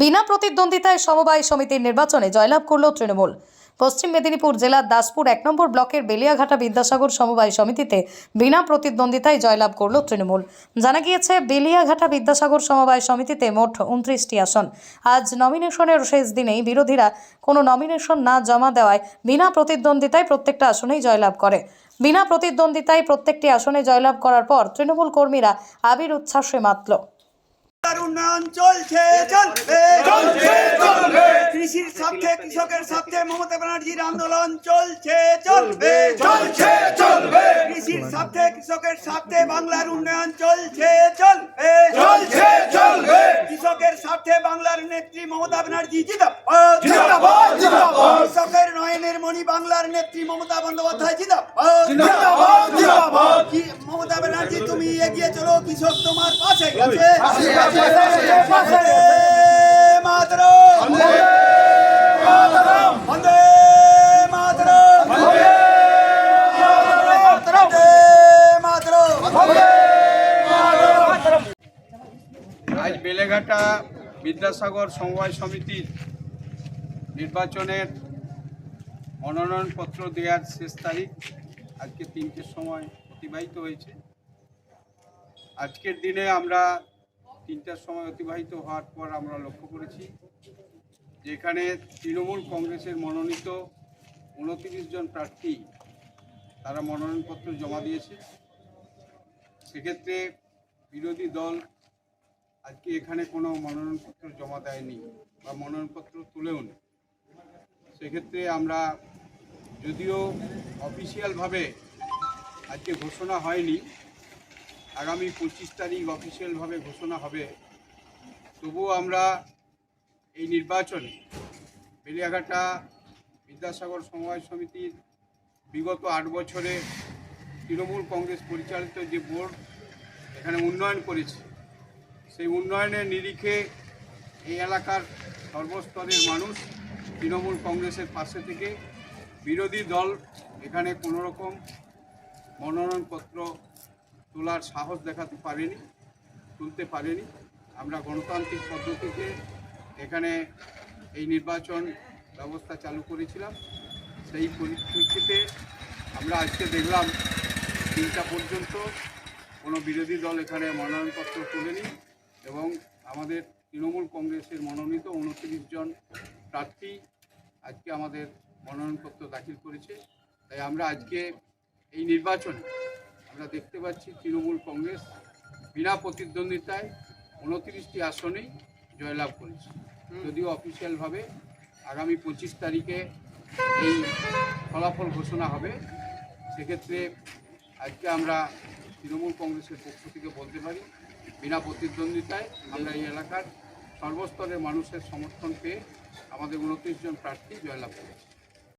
বিনা প্রতিদ্বন্দ্বিতায় সমবায় সমিতির নির্বাচনে জয়লাভ করল তৃণমূল। পশ্চিম মেদিনীপুর জেলার দাসপুর এক নম্বর ব্লকের বেলিয়াঘাটা বিদ্যাসাগর সমবায় সমিতিতে বিনা প্রতিদ্বন্দ্বিতায় জয়লাভ করল তৃণমূল। জানা গিয়েছে, বেলিয়াঘাটা বিদ্যাসাগর সমবায় সমিতিতে মোট উনত্রিশটি আসন। আজ নমিনেশনের শেষ দিনেই বিরোধীরা কোনো নমিনেশন না জমা দেওয়ায় বিনা প্রতিদ্বন্দ্বিতায় প্রত্যেকটা আসনেই জয়লাভ করে। বিনা প্রতিদ্বন্দ্বিতায় প্রত্যেকটি আসনে জয়লাভ করার পর তৃণমূল কর্মীরা আবির উচ্ছ্বাসে মাতল। উন্নয়ন চলছে চলবে চলছে চলবে। কৃষির স্বার্থে কৃষকের স্বার্থে মমতা ব্যানার্জির আন্দোলন চলছে চলবে চলছে চলবে। কৃষির স্বার্থে কৃষকের স্বার্থে বাংলার উন্নয়ন চলছে চলবে চলছে চলবে। কৃষকের স্বার্থে বাংলার নেত্রী মমতা ব্যানার্জি জিন্দাবাদ জিন্দাবাদ জিন্দাবাদ কৃষকের নয়নের মণি বাংলার নেত্রী মমতা বন্দ্যোপাধ্যায় জিন্দাবাদ জিন্দাবাদ ব্যানার্জি তুমি এগিয়ে চলো কৃষক তোমার পাশে গেছে। মাতরম। মাতরম। বন্দে মাতরম। আজ বেলেঘাটা বিদ্যাসাগর সমবায় সমিতির নির্বাচনের মনোনয়নপত্র দেওয়ার শেষ তারিখ আজকে তিনটের সময় অতিবাহিত হয়েছে। আজকের দিনে আমরা তিনটার সময় অতিবাহিত হওয়ার পর আমরা লক্ষ্য করেছি, যেখানে তৃণমূল কংগ্রেসের মনোনীত উনত্রিশ জন প্রার্থী তারা মনোনয়নপত্র জমা দিয়েছে। সেক্ষেত্রে বিরোধী দল আজকে এখানে কোনো মনোনয়নপত্র জমা দেয়নি বা মনোনয়নপত্র তুলেও নি। সেক্ষেত্রে আমরা যদিও অফিসিয়ালভাবে আজকে ঘোষণা হয়নি আগামী পঁচিশ তারিখ অফিসিয়ালভাবে ঘোষণা হবে। তবুও আমরা এই নির্বাচনে বেলিয়াঘাটা বিদ্যাসাগর সমবায় সমিতির বিগত আট বছরে তৃণমূল কংগ্রেস পরিচালিত যে বোর্ড এখানে উন্নয়ন করেছে, সেই উন্নয়নের নিরিখে এই এলাকার সর্বস্তরের মানুষ তৃণমূল কংগ্রেসের পাশে থেকে বিরোধী দল এখানে কোনো রকম মনোনয়নপত্র তোলার সাহস দেখাতে পারেনি, তুলতে পারেনি। আমরা গণতান্ত্রিক পদ্ধতিতে এখানে এই নির্বাচন ব্যবস্থা চালু করেছিলাম। সেই পরিপ্রেক্ষিতে আমরা আজকে দেখলাম তিনটা পর্যন্ত কোনো বিরোধী দল এখানে মনোনয়নপত্র তোলেনি এবং আমাদের তৃণমূল কংগ্রেসের মনোনীত উনত্রিশ জন প্রার্থী আজকে আমাদের মনোনয়নপত্র দাখিল করেছে। তাই আমরা আজকে এই নির্বাচনে আমরা দেখতে পাচ্ছি তৃণমূল কংগ্রেস বিনা প্রতিদ্বন্দ্বিতায় উনত্রিশটি আসনেই জয়লাভ করেছে। যদিও অফিসিয়ালভাবে আগামী পঁচিশ তারিখে এই ফলাফল ঘোষণা হবে সেক্ষেত্রে আজকে আমরা তৃণমূল কংগ্রেসের পক্ষ থেকে বলতে পারি বিনা প্রতিদ্বন্দ্বিতায় আমরা এই এলাকার সর্বস্তরের মানুষের সমর্থন পেয়ে আমাদের উনত্রিশ জন প্রার্থী জয়লাভ করেছি।